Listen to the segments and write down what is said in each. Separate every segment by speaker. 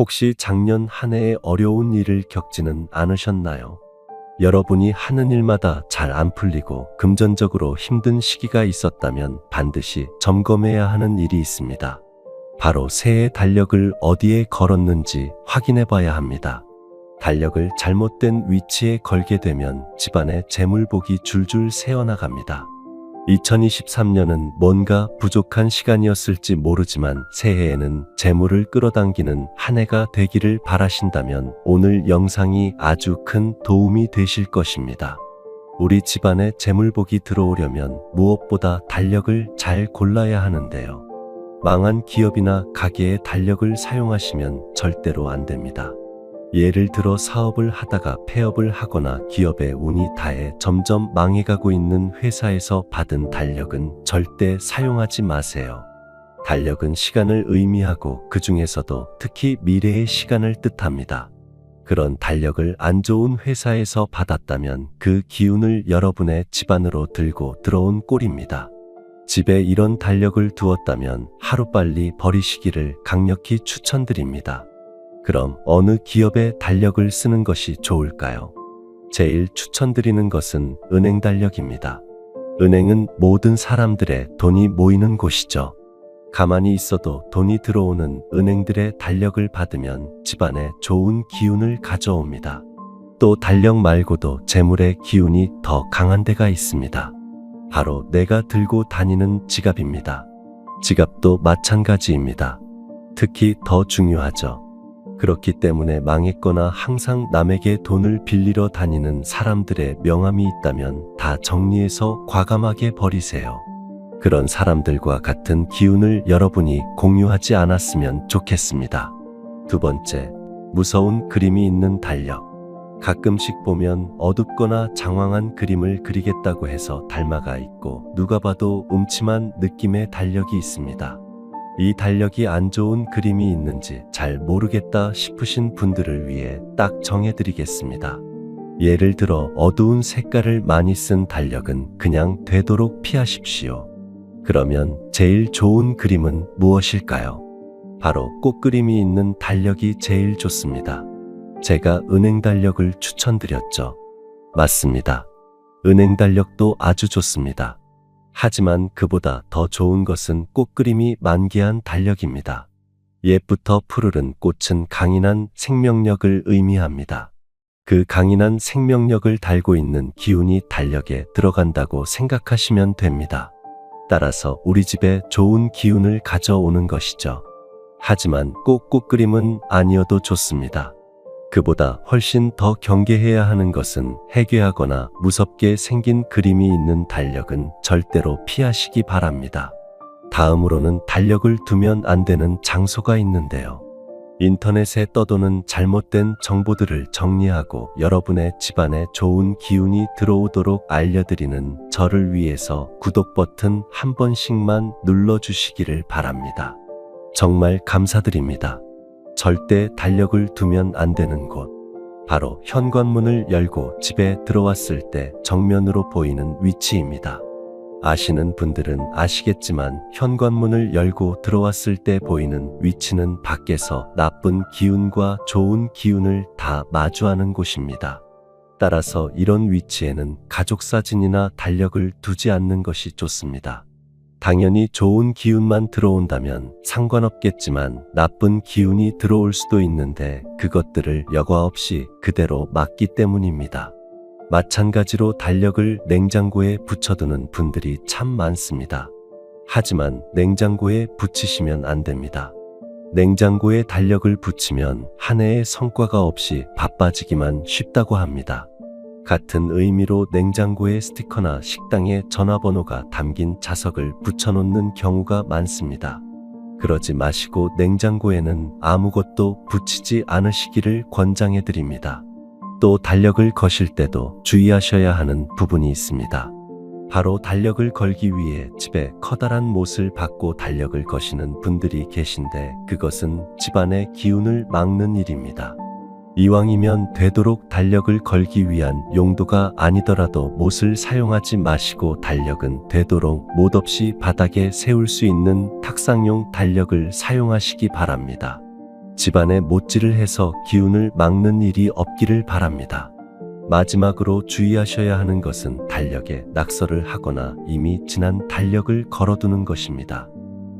Speaker 1: 혹시 작년 한 해에 어려운 일을 겪지는 않으셨나요? 여러분이 하는 일마다 잘 안 풀리고 금전적으로 힘든 시기가 있었다면 반드시 점검해야 하는 일이 있습니다. 바로 새해 달력을 어디에 걸었는지 확인해 봐야 합니다. 달력을 잘못된 위치에 걸게 되면 집안의 재물복이 줄줄 새어나갑니다. 2023년은 뭔가 부족한 시간이었을지 모르지만 새해에는 재물을 끌어당기는 한 해가 되기를 바라신다면 오늘 영상이 아주 큰 도움이 되실 것입니다. 우리 집안에 재물복이 들어오려면 무엇보다 달력을 잘 골라야 하는데요. 망한 기업이나 가게의 달력을 사용하시면 절대로 안 됩니다. 예를 들어 사업을 하다가 폐업을 하거나 기업의 운이 다해 점점 망해가고 있는 회사에서 받은 달력은 절대 사용하지 마세요. 달력은 시간을 의미하고 그 중에서도 특히 미래의 시간을 뜻합니다. 그런 달력을 안 좋은 회사에서 받았다면 그 기운을 여러분의 집안으로 들고 들어온 꼴입니다. 집에 이런 달력을 두었다면 하루빨리 버리시기를 강력히 추천드립니다. 그럼 어느 기업의 달력을 쓰는 것이 좋을까요? 제일 추천드리는 것은 은행 달력입니다. 은행은 모든 사람들의 돈이 모이는 곳이죠. 가만히 있어도 돈이 들어오는 은행들의 달력을 받으면 집안에 좋은 기운을 가져옵니다. 또 달력 말고도 재물의 기운이 더 강한 데가 있습니다. 바로 내가 들고 다니는 지갑입니다. 지갑도 마찬가지입니다. 특히 더 중요하죠. 그렇기 때문에 망했거나 항상 남에게 돈을 빌리러 다니는 사람들의 명함이 있다면 다 정리해서 과감하게 버리세요. 그런 사람들과 같은 기운을 여러분이 공유하지 않았으면 좋겠습니다. 두 번째, 무서운 그림이 있는 달력. 가끔씩 보면 어둡거나 장황한 그림을 그리겠다고 해서 닮아가 있고 누가 봐도 음침한 느낌의 달력이 있습니다. 이 달력이 안 좋은 그림이 있는지 잘 모르겠다 싶으신 분들을 위해 딱 정해드리겠습니다. 예를 들어 어두운 색깔을 많이 쓴 달력은 그냥 되도록 피하십시오. 그러면 제일 좋은 그림은 무엇일까요? 바로 꽃그림이 있는 달력이 제일 좋습니다. 제가 은행 달력을 추천드렸죠. 맞습니다. 은행 달력도 아주 좋습니다. 하지만 그보다 더 좋은 것은 꽃그림이 만개한 달력입니다. 옛부터 푸르른 꽃은 강인한 생명력을 의미합니다. 그 강인한 생명력을 달고 있는 기운이 달력에 들어간다고 생각하시면 됩니다. 따라서 우리 집에 좋은 기운을 가져오는 것이죠. 하지만 꼭 꽃그림은 아니어도 좋습니다. 그보다 훨씬 더 경계해야 하는 것은 해괴하거나 무섭게 생긴 그림이 있는 달력은 절대로 피하시기 바랍니다. 다음으로는 달력을 두면 안 되는 장소가 있는데요. 인터넷에 떠도는 잘못된 정보들을 정리하고 여러분의 집안에 좋은 기운이 들어오도록 알려드리는 저를 위해서 구독 버튼 한 번씩만 눌러주시기를 바랍니다. 정말 감사드립니다. 절대 달력을 두면 안 되는 곳. 바로 현관문을 열고 집에 들어왔을 때 정면으로 보이는 위치입니다. 아시는 분들은 아시겠지만 현관문을 열고 들어왔을 때 보이는 위치는 밖에서 나쁜 기운과 좋은 기운을 다 마주하는 곳입니다. 따라서 이런 위치에는 가족 사진이나 달력을 두지 않는 것이 좋습니다. 당연히 좋은 기운만 들어온다면 상관없겠지만 나쁜 기운이 들어올 수도 있는데 그것들을 여과 없이 그대로 막기 때문입니다. 마찬가지로 달력을 냉장고에 붙여두는 분들이 참 많습니다. 하지만 냉장고에 붙이시면 안 됩니다. 냉장고에 달력을 붙이면 한 해의 성과가 없이 바빠지기만 쉽다고 합니다. 같은 의미로 냉장고에 스티커나 식당에 전화번호가 담긴 자석을 붙여놓는 경우가 많습니다. 그러지 마시고 냉장고에는 아무것도 붙이지 않으시기를 권장해 드립니다. 또 달력을 거실 때도 주의하셔야 하는 부분이 있습니다. 바로 달력을 걸기 위해 집에 커다란 못을 받고 달력을 거시는 분들이 계신데 그것은 집안의 기운을 막는 일입니다. 이왕이면 되도록 달력을 걸기 위한 용도가 아니더라도 못을 사용하지 마시고 달력은 되도록 못 없이 바닥에 세울 수 있는 탁상용 달력을 사용하시기 바랍니다. 집안에 못질을 해서 기운을 막는 일이 없기를 바랍니다. 마지막으로 주의하셔야 하는 것은 달력에 낙서를 하거나 이미 지난 달력을 걸어두는 것입니다.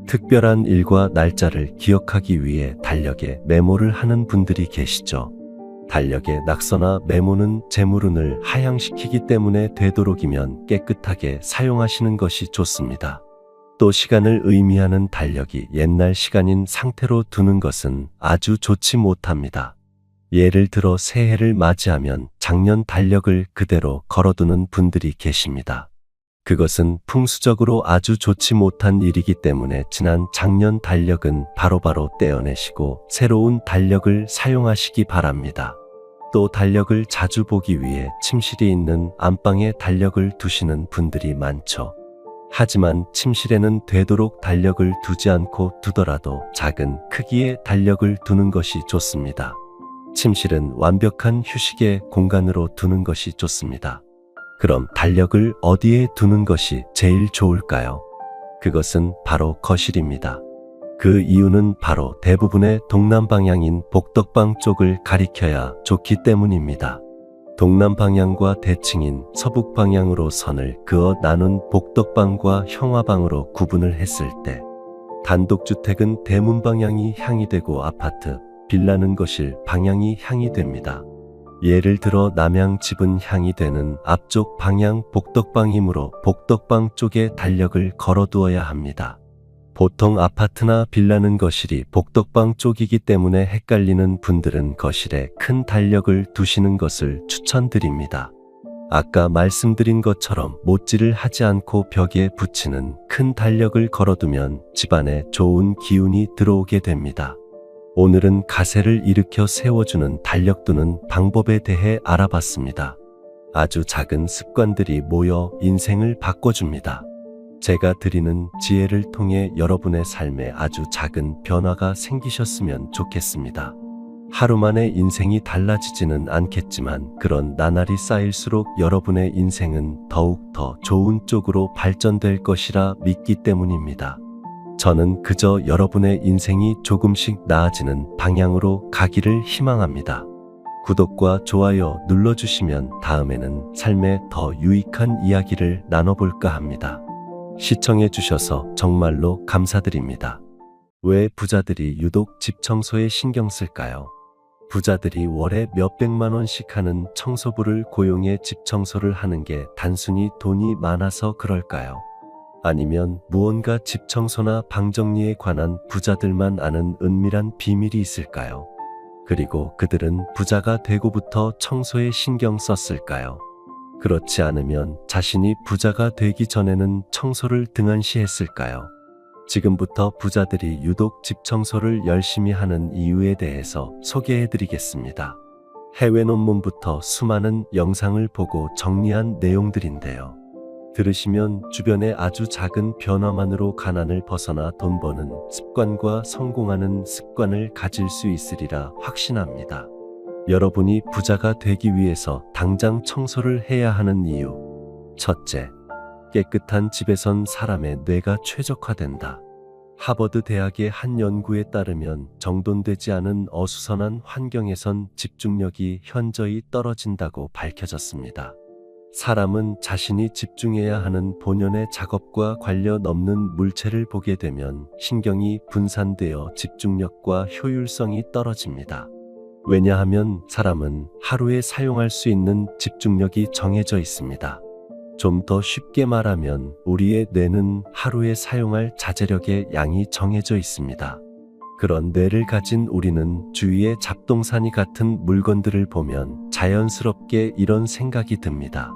Speaker 1: 특별한 일과 날짜를 기억하기 위해 달력에 메모를 하는 분들이 계시죠. 달력에 낙서나 메모는 재물운을 하향시키기 때문에 되도록이면 깨끗하게 사용하시는 것이 좋습니다. 또 시간을 의미하는 달력이 옛날 시간인 상태로 두는 것은 아주 좋지 못합니다. 예를 들어 새해를 맞이하면 작년 달력을 그대로 걸어두는 분들이 계십니다. 그것은 풍수적으로 아주 좋지 못한 일이기 때문에 지난 작년 달력은 바로바로 떼어내시고 새로운 달력을 사용하시기 바랍니다. 또 달력을 자주 보기 위해 침실이 있는 안방에 달력을 두시는 분들이 많죠. 하지만 침실에는 되도록 달력을 두지 않고 두더라도 작은 크기의 달력을 두는 것이 좋습니다. 침실은 완벽한 휴식의 공간으로 두는 것이 좋습니다. 그럼 달력을 어디에 두는 것이 제일 좋을까요? 그것은 바로 거실입니다. 그 이유는 바로 대부분의 동남 방향인 복덕방 쪽을 가리켜야 좋기 때문입니다. 동남 방향과 대칭인 서북 방향으로 선을 그어 나눈 복덕방과 형화방으로 구분을 했을 때 단독주택은 대문 방향이 향이 되고 아파트, 빌라는 거실 방향이 향이 됩니다. 예를 들어 남양 집은 향이 되는 앞쪽 방향 복덕방이므로 복덕방 쪽에 달력을 걸어두어야 합니다. 보통 아파트나 빌라는 거실이 복덕방 쪽이기 때문에 헷갈리는 분들은 거실에 큰 달력을 두시는 것을 추천드립니다. 아까 말씀드린 것처럼 못질을 하지 않고 벽에 붙이는 큰 달력을 걸어두면 집안에 좋은 기운이 들어오게 됩니다. 오늘은 가세를 일으켜 세워주는 달력 두는 방법에 대해 알아봤습니다. 아주 작은 습관들이 모여 인생을 바꿔줍니다. 제가 드리는 지혜를 통해 여러분의 삶에 아주 작은 변화가 생기셨으면 좋겠습니다. 하루 만에 인생이 달라지지는 않겠지만 그런 나날이 쌓일수록 여러분의 인생은 더욱 더 좋은 쪽으로 발전될 것이라 믿기 때문입니다. 저는 그저 여러분의 인생이 조금씩 나아지는 방향으로 가기를 희망합니다. 구독과 좋아요 눌러주시면 다음에는 삶에 더 유익한 이야기를 나눠볼까 합니다. 시청해 주셔서 정말로 감사드립니다. 왜 부자들이 유독 집 청소에 신경 쓸까요? 부자들이 월에 몇백만 원씩 하는 청소부를 고용해 집 청소를 하는 게 단순히 돈이 많아서 그럴까요? 아니면 무언가 집 청소나 방 정리에 관한 부자들만 아는 은밀한 비밀이 있을까요? 그리고 그들은 부자가 되고부터 청소에 신경 썼을까요? 그렇지 않으면 자신이 부자가 되기 전에는 청소를 등한시 했을까요? 지금부터 부자들이 유독 집 청소를 열심히 하는 이유에 대해서 소개해 드리겠습니다. 해외 논문부터 수많은 영상을 보고 정리한 내용들인데요. 들으시면 주변의 아주 작은 변화만으로 가난을 벗어나 돈 버는 습관과 성공하는 습관을 가질 수 있으리라 확신합니다. 여러분이 부자가 되기 위해서 당장 청소를 해야 하는 이유. 첫째, 깨끗한 집에선 사람의 뇌가 최적화된다. 하버드 대학의 한 연구에 따르면 정돈되지 않은 어수선한 환경에선 집중력이 현저히 떨어진다고 밝혀졌습니다. 사람은 자신이 집중해야 하는 본연의 작업과 관련 없는 물체를 보게 되면 신경이 분산되어 집중력과 효율성이 떨어집니다. 왜냐하면 사람은 하루에 사용할 수 있는 집중력이 정해져 있습니다. 좀 더 쉽게 말하면 우리의 뇌는 하루에 사용할 자제력의 양이 정해져 있습니다. 그런 뇌를 가진 우리는 주위의 잡동사니 같은 물건들을 보면 자연스럽게 이런 생각이 듭니다.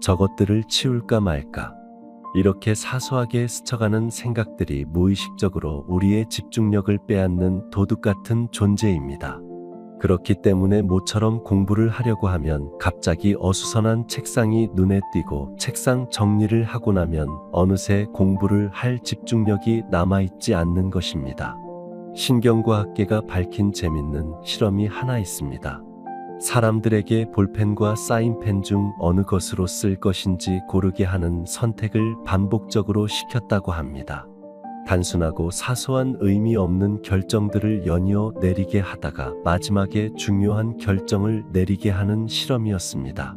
Speaker 1: 저것들을 치울까 말까. 이렇게 사소하게 스쳐가는 생각들이 무의식적으로 우리의 집중력을 빼앗는 도둑 같은 존재입니다. 그렇기 때문에 모처럼 공부를 하려고 하면 갑자기 어수선한 책상이 눈에 띄고 책상 정리를 하고 나면 어느새 공부를 할 집중력이 남아있지 않는 것입니다. 신경과학계가 밝힌 재밌는 실험이 하나 있습니다. 사람들에게 볼펜과 사인펜 중 어느 것으로 쓸 것인지 고르게 하는 선택을 반복적으로 시켰다고 합니다. 단순하고 사소한 의미 없는 결정들을 연이어 내리게 하다가 마지막에 중요한 결정을 내리게 하는 실험이었습니다.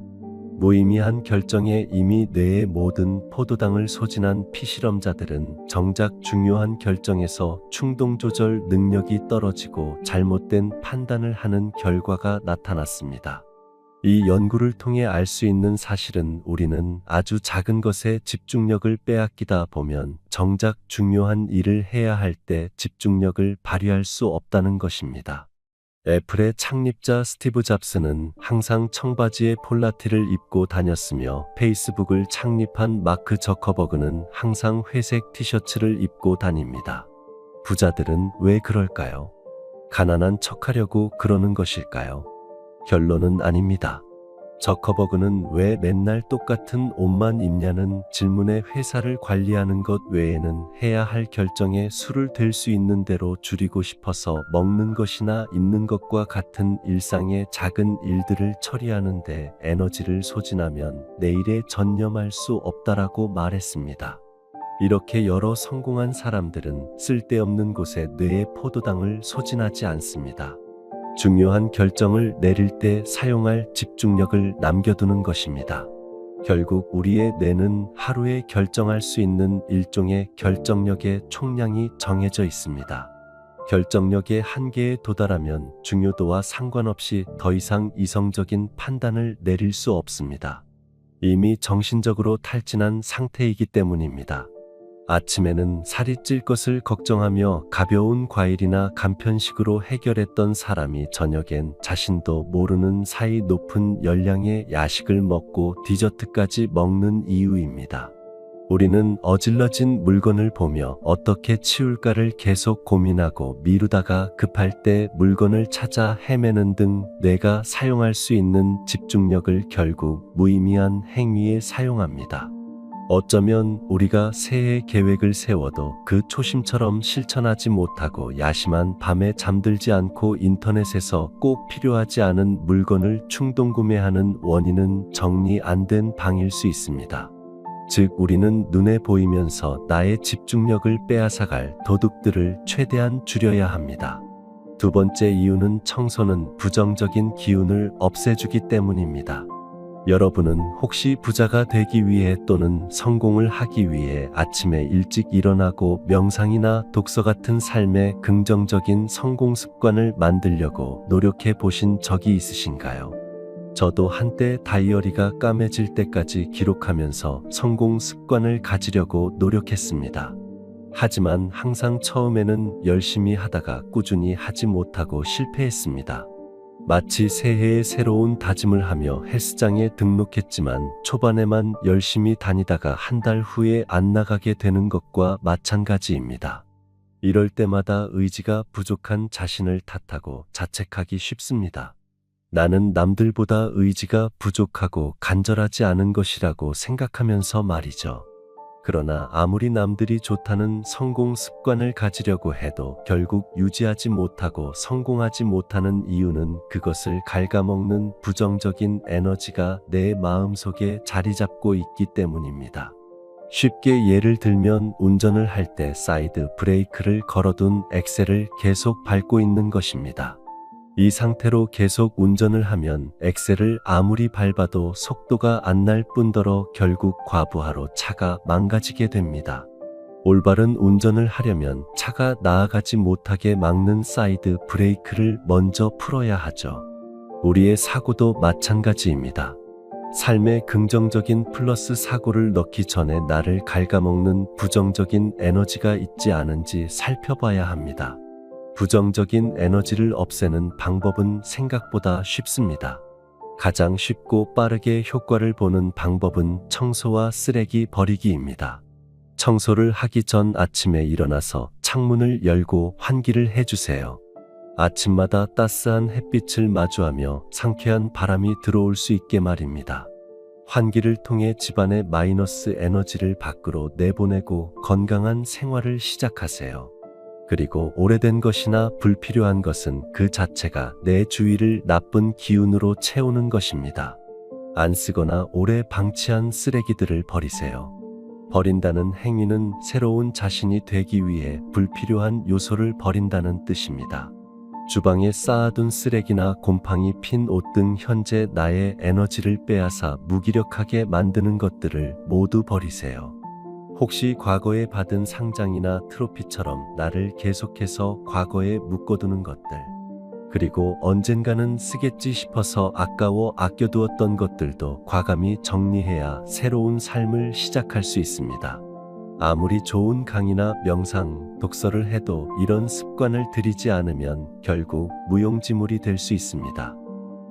Speaker 1: 무의미한 결정에 이미 뇌의 모든 포도당을 소진한 피실험자들은 정작 중요한 결정에서 충동 조절 능력이 떨어지고 잘못된 판단을 하는 결과가 나타났습니다. 이 연구를 통해 알 수 있는 사실은 우리는 아주 작은 것에 집중력을 빼앗기다 보면 정작 중요한 일을 해야 할 때 집중력을 발휘할 수 없다는 것입니다. 애플의 창립자 스티브 잡스는 항상 청바지에 폴라티를 입고 다녔으며 페이스북을 창립한 마크 저커버그는 항상 회색 티셔츠를 입고 다닙니다. 부자들은 왜 그럴까요? 가난한 척하려고 그러는 것일까요? 결론은 아닙니다. 저커버그는 왜 맨날 똑같은 옷만 입냐는 질문에 회사를 관리하는 것 외에는 해야 할 결정에 술을 댈수 있는 대로 줄이고 싶어서 먹는 것이나 입는 것과 같은 일상의 작은 일들을 처리하는데 에너지를 소진하면 내일에 전념할 수 없다라고 말했습니다. 이렇게 여러 성공한 사람들은 쓸데없는 곳에 뇌의 포도당을 소진하지 않습니다. 중요한 결정을 내릴 때 사용할 집중력을 남겨두는 것입니다. 결국 우리의 뇌는 하루에 결정할 수 있는 일종의 결정력의 총량이 정해져 있습니다. 결정력의 한계에 도달하면 중요도와 상관없이 더 이상 이성적인 판단을 내릴 수 없습니다. 이미 정신적으로 탈진한 상태이기 때문입니다. 아침에는 살이 찔 것을 걱정하며 가벼운 과일이나 간편식으로 해결했던 사람이 저녁엔 자신도 모르는 사이 높은 열량의 야식을 먹고 디저트까지 먹는 이유입니다. 우리는 어질러진 물건을 보며 어떻게 치울까를 계속 고민하고 미루다가 급할 때 물건을 찾아 헤매는 등 뇌가 사용할 수 있는 집중력을 결국 무의미한 행위에 사용합니다. 어쩌면 우리가 새해 계획을 세워도 그 초심처럼 실천하지 못하고 야심한 밤에 잠들지 않고 인터넷에서 꼭 필요하지 않은 물건을 충동 구매하는 원인은 정리 안 된 방일 수 있습니다. 즉, 우리는 눈에 보이면서 나의 집중력을 빼앗아갈 도둑들을 최대한 줄여야 합니다. 두 번째 이유는 청소는 부정적인 기운을 없애주기 때문입니다. 여러분은 혹시 부자가 되기 위해 또는 성공을 하기 위해 아침에 일찍 일어나고 명상이나 독서 같은 삶의 긍정적인 성공 습관을 만들려고 노력해 보신 적이 있으신가요? 저도 한때 다이어리가 까매질 때까지 기록하면서 성공 습관을 가지려고 노력했습니다. 하지만 항상 처음에는 열심히 하다가 꾸준히 하지 못하고 실패했습니다. 마치 새해에 새로운 다짐을 하며 헬스장에 등록했지만 초반에만 열심히 다니다가 한 달 후에 안 나가게 되는 것과 마찬가지입니다. 이럴 때마다 의지가 부족한 자신을 탓하고 자책하기 쉽습니다. 나는 남들보다 의지가 부족하고 간절하지 않은 것이라고 생각하면서 말이죠. 그러나 아무리 남들이 좋다는 성공 습관을 가지려고 해도 결국 유지하지 못하고 성공하지 못하는 이유는 그것을 갉아먹는 부정적인 에너지가 내 마음속에 자리 잡고 있기 때문입니다. 쉽게 예를 들면 운전을 할 때 사이드 브레이크를 걸어둔 엑셀을 계속 밟고 있는 것입니다. 이 상태로 계속 운전을 하면 엑셀을 아무리 밟아도 속도가 안 날 뿐더러 결국 과부하로 차가 망가지게 됩니다. 올바른 운전을 하려면 차가 나아가지 못하게 막는 사이드 브레이크를 먼저 풀어야 하죠. 우리의 사고도 마찬가지입니다. 삶에 긍정적인 플러스 사고를 넣기 전에 나를 갉아먹는 부정적인 에너지가 있지 않은지 살펴봐야 합니다. 부정적인 에너지를 없애는 방법은 생각보다 쉽습니다. 가장 쉽고 빠르게 효과를 보는 방법은 청소와 쓰레기 버리기입니다. 청소를 하기 전 아침에 일어나서 창문을 열고 환기를 해주세요. 아침마다 따스한 햇빛을 마주하며 상쾌한 바람이 들어올 수 있게 말입니다. 환기를 통해 집안의 마이너스 에너지를 밖으로 내보내고 건강한 생활을 시작하세요. 그리고 오래된 것이나 불필요한 것은 그 자체가 내 주위를 나쁜 기운으로 채우는 것입니다. 안 쓰거나 오래 방치한 쓰레기들을 버리세요. 버린다는 행위는 새로운 자신이 되기 위해 불필요한 요소를 버린다는 뜻입니다. 주방에 쌓아둔 쓰레기나 곰팡이 핀 옷 등 현재 나의 에너지를 빼앗아 무기력하게 만드는 것들을 모두 버리세요. 혹시 과거에 받은 상장이나 트로피처럼 나를 계속해서 과거에 묶어두는 것들, 그리고 언젠가는 쓰겠지 싶어서 아까워 아껴두었던 것들도 과감히 정리해야 새로운 삶을 시작할 수 있습니다. 아무리 좋은 강의나 명상, 독서를 해도 이런 습관을 들이지 않으면 결국 무용지물이 될 수 있습니다.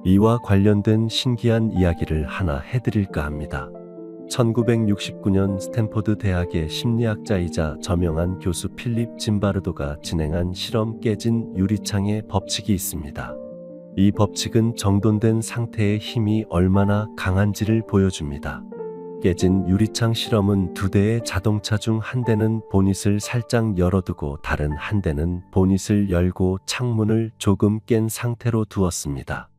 Speaker 1: 이와 관련된 신기한 이야기를 하나 해드릴까 합니다. 1969년 스탠포드 대학의 심리학자이자 저명한 교수 필립 짐바르도가 진행한 실험 깨진 유리창의 법칙이 있습니다. 이 법칙은 정돈된 상태의 힘이 얼마나 강한지를 보여줍니다. 깨진 유리창 실험은 두 대의 자동차 중 한 대는 보닛을 살짝 열어두고 다른 한 대는 보닛을 열고 창문을 조금 깬 상태로 두었습니다.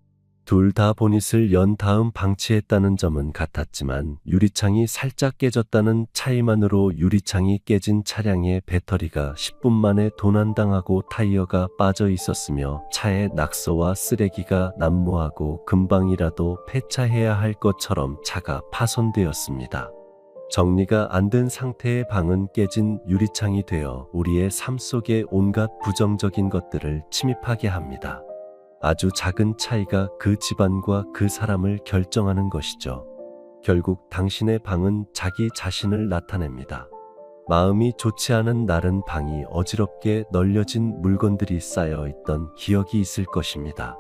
Speaker 1: 둘 다 보닛을 연 다음 방치했다는 점은 같았지만 유리창이 살짝 깨졌다는 차이만으로 유리창이 깨진 차량의 배터리가 10분 만에 도난당하고 타이어가 빠져 있었으며 차의 낙서와 쓰레기가 난무하고 금방이라도 폐차해야 할 것처럼 차가 파손되었습니다. 정리가 안 된 상태의 방은 깨진 유리창이 되어 우리의 삶 속에 온갖 부정적인 것들을 침입하게 합니다. 아주 작은 차이가 그 집안과 그 사람을 결정하는 것이죠. 결국 당신의 방은 자기 자신을 나타냅니다. 마음이 좋지 않은 날은 방이 어지럽게 널려진 물건들이 쌓여 있던 기억이 있을 것입니다.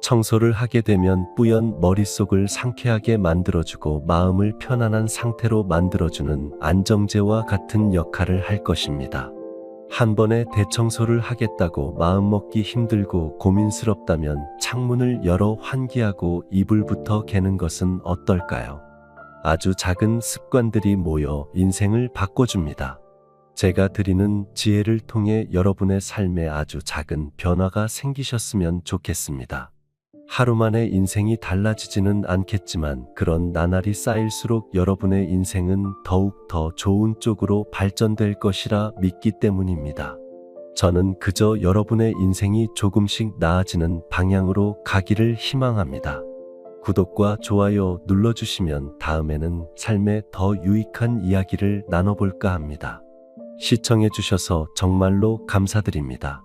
Speaker 1: 청소를 하게 되면 뿌연 머릿속을 상쾌하게 만들어주고 마음을 편안한 상태로 만들어주는 안정제와 같은 역할을 할 것입니다. 한 번에 대청소를 하겠다고 마음먹기 힘들고 고민스럽다면 창문을 열어 환기하고 이불부터 개는 것은 어떨까요? 아주 작은 습관들이 모여 인생을 바꿔줍니다. 제가 드리는 지혜를 통해 여러분의 삶에 아주 작은 변화가 생기셨으면 좋겠습니다. 하루 만에 인생이 달라지지는 않겠지만 그런 나날이 쌓일수록 여러분의 인생은 더욱 더 좋은 쪽으로 발전될 것이라 믿기 때문입니다. 저는 그저 여러분의 인생이 조금씩 나아지는 방향으로 가기를 희망합니다. 구독과 좋아요 눌러주시면 다음에는 삶에 더 유익한 이야기를 나눠볼까 합니다. 시청해주셔서 정말로 감사드립니다.